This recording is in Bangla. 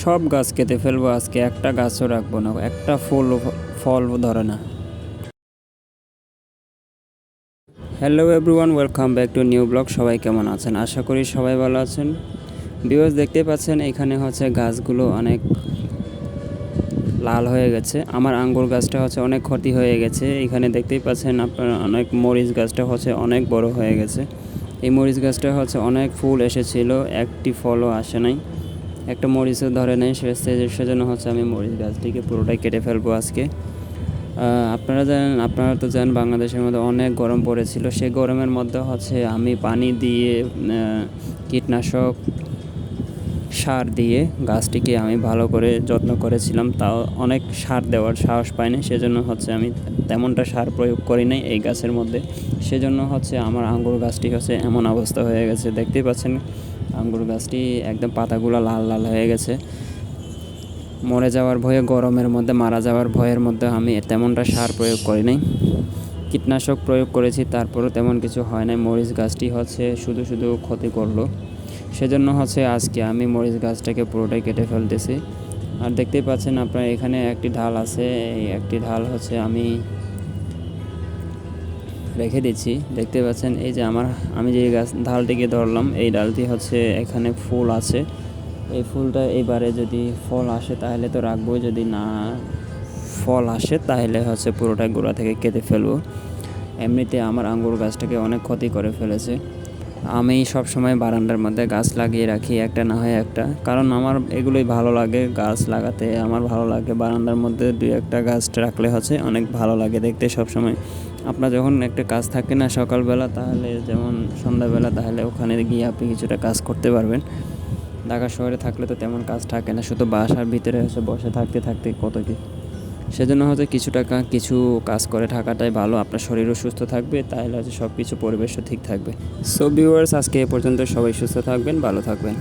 সব গাছ কেটে ফেলব আজকে, একটা গাছও রাখব না, একটা ফুল ফল ধরে না। Hello everyone welcome back to new blog সবাই কেমন আছেন? আশা করি সবাই ভালো আছেন। ভিউয়ার্স দেখতে পাচ্ছেন, এখানে হচ্ছে গাছগুলো অনেক লাল হয়ে গেছে। আমার আঙ্গুর গাছটা হচ্ছে অনেক ক্ষতি হয়ে গেছে। এখানে দেখতেই পাচ্ছেন আপনারা অনেক মরিচ গাছটা হচ্ছে অনেক বড় হয়ে গেছে। এই মরিচ গাছটা হচ্ছে অনেক ফুল এসেছিল, একটি ফলও আসে নাই। একটা মরিচও ধরে নেই সে সে- সেজন্য হচ্ছে আমি মরিচ গাছটিকে পুরোটাই কেটে ফেলব আজকে। আপনারা জানেন, আপনারা তো জানেন বাংলাদেশের মধ্যে অনেক গরম পড়েছিল। সেই গরমের মধ্যে হচ্ছে আমি পানি দিয়ে কীটনাশক সার দিয়ে গাছটিকে আমি ভালো করে যত্ন করেছিলাম, তাও অনেক সার দেওয়ার সাহস পাইনি, সেজন্য হচ্ছে আমি তেমনটা সার প্রয়োগ করি নাই এই গাছের মধ্যে। সেজন্য হচ্ছে আমার আঙ্গুর গাছটি হচ্ছে এমন অবস্থা হয়ে গেছে, দেখতেই পাচ্ছেন? আঙ্গুর গাছটি একদম পাতাগুলো লাল লাল হয়ে গেছে। মরে যাওয়ার ভয়ে, গরমের মধ্যে মারা যাওয়ার ভয়ের মধ্যে আমি তেমনটা সার প্রয়োগ করি নাই। কীটনাশক প্রয়োগ করেছি, তারপরেও তেমন কিছু হয় নাই। মরিচ গাছটি হচ্ছে শুধু শুধু ক্ষতি করল। সেজন্য হচ্ছে আজকে আমি মরিচ গাছটাকে পুরোটাই কেটে ফেলতেছি। আর দেখতেই পাচ্ছেন আপনার, এখানে একটি ঢাল আছে, এই একটি ঢাল হচ্ছে আমি রেখে দিচ্ছি। দেখতে পাচ্ছেন, এই যে আমার, আমি যে গাছ, ঢালটিকে ধরলাম, এই ডালটি হচ্ছে এখানে ফুল আছে। এই ফুলটা এবারে যদি ফল আসে তাহলে তো রাখব, যদি না ফল আসে তাহলে হচ্ছে পুরোটা গোড়া থেকে কেটে ফেলব। এমনিতে আমার আঙ্গুর গাছটাকে অনেক ক্ষতি করে ফেলেছে। আমি সব সময় বারান্দার মধ্যে গাছ লাগিয়ে রাখি, একটা না হয় একটা। কারণ আমার এগুলোই ভালো লাগে গাছ লাগাতে, আমার ভালো লাগে বারান্দার মধ্যে দুই একটা গাছ রাখলে হচ্ছে অনেক ভালো লাগে দেখতে সব সময়। আপনার যখন একটা কাজ থাকে না সকালবেলা, তাহলে যেমন সন্ধ্যাবেলা, তাহলে ওখানে গিয়ে আপনি কিছুটা কাজ করতে পারবেন। ঢাকা শহরে থাকলে তো তেমন কাজ থাকে না, শুধু বাসার ভিতরে এসে বসে থাকতে থাকতে কত কি সেজন্য হয়তো কিছু টাকা, কিছু কাজ করে থাকাটাই ভালো। আপনার শরীরও সুস্থ থাকবে, তাহলে হচ্ছে সব কিছু পরিবেশও ঠিক থাকবে। সো ভিউয়ার্স আজকে এ পর্যন্ত সবাই সুস্থ থাকবেন, ভালো থাকবেন।